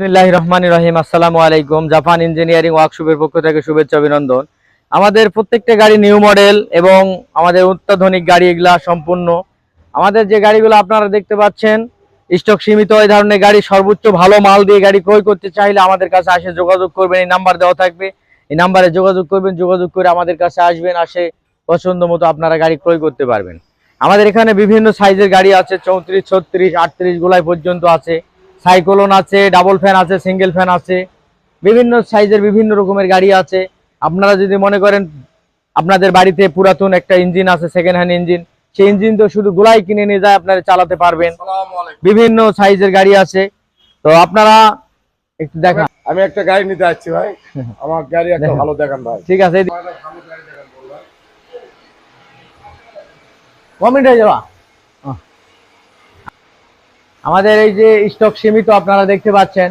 বিসমিল্লাহ রহমান রহিম আসসালামু আলাইকুম। জাপান ইঞ্জিনিয়ারিং ওয়ার্কশপের পক্ষ থেকে শুভেচ্ছা, অভিনন্দন। আমাদের প্রত্যেকটা গাড়ি নিউ মডেল এবং আমাদের অত্যাধুনিক গাড়ি এগুলা সম্পূর্ণ। আমাদের যে গাড়িগুলো আপনারা দেখতে পাচ্ছেন, স্টক সীমিত এই ধরনের গাড়ি, সর্বোচ্চ ভালো মাল দিয়ে গাড়ি ক্রয় করতে চাইলে আমাদের কাছে আসে, যোগাযোগ করবেন। এই নাম্বার দেওয়া থাকবে। এই নাম্বারে যোগাযোগ করবেন, যোগাযোগ করে আমাদের কাছে আসবেন, আসে পছন্দ মতো আপনারা গাড়ি ক্রয় করতে পারবেন। আমাদের এখানে বিভিন্ন সাইজের গাড়ি আছে, চৌত্রিশ, ছত্রিশ, আটত্রিশ গোলাই পর্যন্ত আছে। সাইক্লোন আছে ডাবল ফ্যান আছে সিঙ্গেল ফ্যান আছে বিভিন্ন সাইজের বিভিন্ন রকমের গাড়ি আছে। আপনারা যদি মনে করেন আপনাদের বাড়িতে পুরাতন একটা ইঞ্জিন আছে সেকেন্ড হ্যান্ড ইঞ্জিন সেই ইঞ্জিন তো শুধু গোলাই কিনে নিয়ে যায় আপনারা চালাতে পারবেন। বিভিন্ন সাইজের গাড়ি আছে। তো আপনারা একটু দেখা আমি একটা গাড়ি নিতে যাচ্ছি ভাই। আমার গাড়ি একটা ভালো দেখান ভাই। ঠিক আছে কমেন্ট হয়ে যাওয়া। আমাদের এই যে স্টক সীমিত আপনারা দেখতে পাচ্ছেন,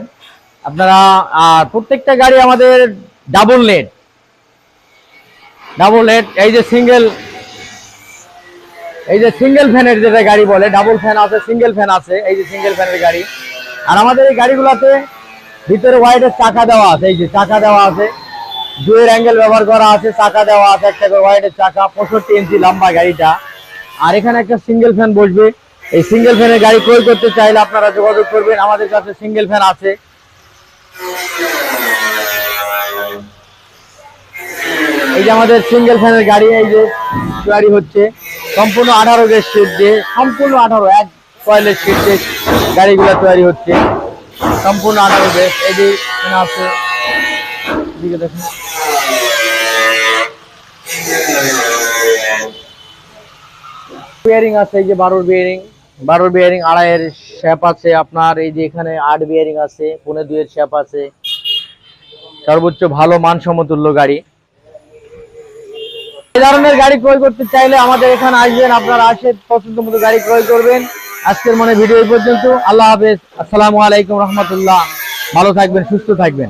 আপনারা আর প্রত্যেকটা গাড়ি আমাদের ডাবল লেট ডাবল লেট এই যে সিঙ্গেল এই যে সিঙ্গেল ফ্যানের যেটা গাড়ি বলে ডাবল ফ্যান আছে সিঙ্গেল ফ্যান আছে, এই যে সিঙ্গেল ফ্যানের গাড়ি। আর আমাদের এই গাড়িগুলোতে ভিতরে ওয়াইডের চাকা দেওয়া আছে, এই যে চাকা দেওয়া আছে। দুয়ের অ্যাঙ্গেল ব্যবহার করা আছে, চাকা দেওয়া আছে, একটা ওয়াইডের চাকা, পঁয়ষট্টি ইঞ্চি লম্বা গাড়িটা। আর এখানে একটা সিঙ্গেল ফ্যান বসবে। এই সিঙ্গেল ফ্যানের গাড়ি ক্রয় করতে চাইলে আপনারা যোগাযোগ করবেন। আমাদের কাছে সিঙ্গেল ফ্যান আছে। এই যে আমাদের সিঙ্গেল ফ্যানের গাড়ি, এই যে তৈরি হচ্ছে সম্পূর্ণ আঠারো গেজ সিট দিয়ে, সম্পূর্ণ আঠারো, এক কয়েলের সিট দিয়ে গাড়িগুলো তৈরি হচ্ছে। সম্পূর্ণ আঠারো গেজ এই যে আছে। দেখুন। বিয়ারিং আছে, এই যে বারোর বিয়ারিং বারোর বিয়ারিং আড়াইয়ের শ্যাপ আছে আপনার, এই যে এখানে আট বিয়ারিং আছে পনেরো দুইয়ের শ্যাপ আছে। সর্বোচ্চ ভালো মান সমতুল্য গাড়ি। এই ধরনের গাড়ি ক্রয় করতে চাইলে আমাদের এখানে আসবেন, আপনারা আসে পছন্দ মতো গাড়ি ক্রয় করবেন। আজকের মনে ভিডিও পর্যন্ত। আল্লাহ হাফেজ। আসসালামু আলাইকুম রহমতুল্লাহ। ভালো থাকবেন, সুস্থ থাকবেন।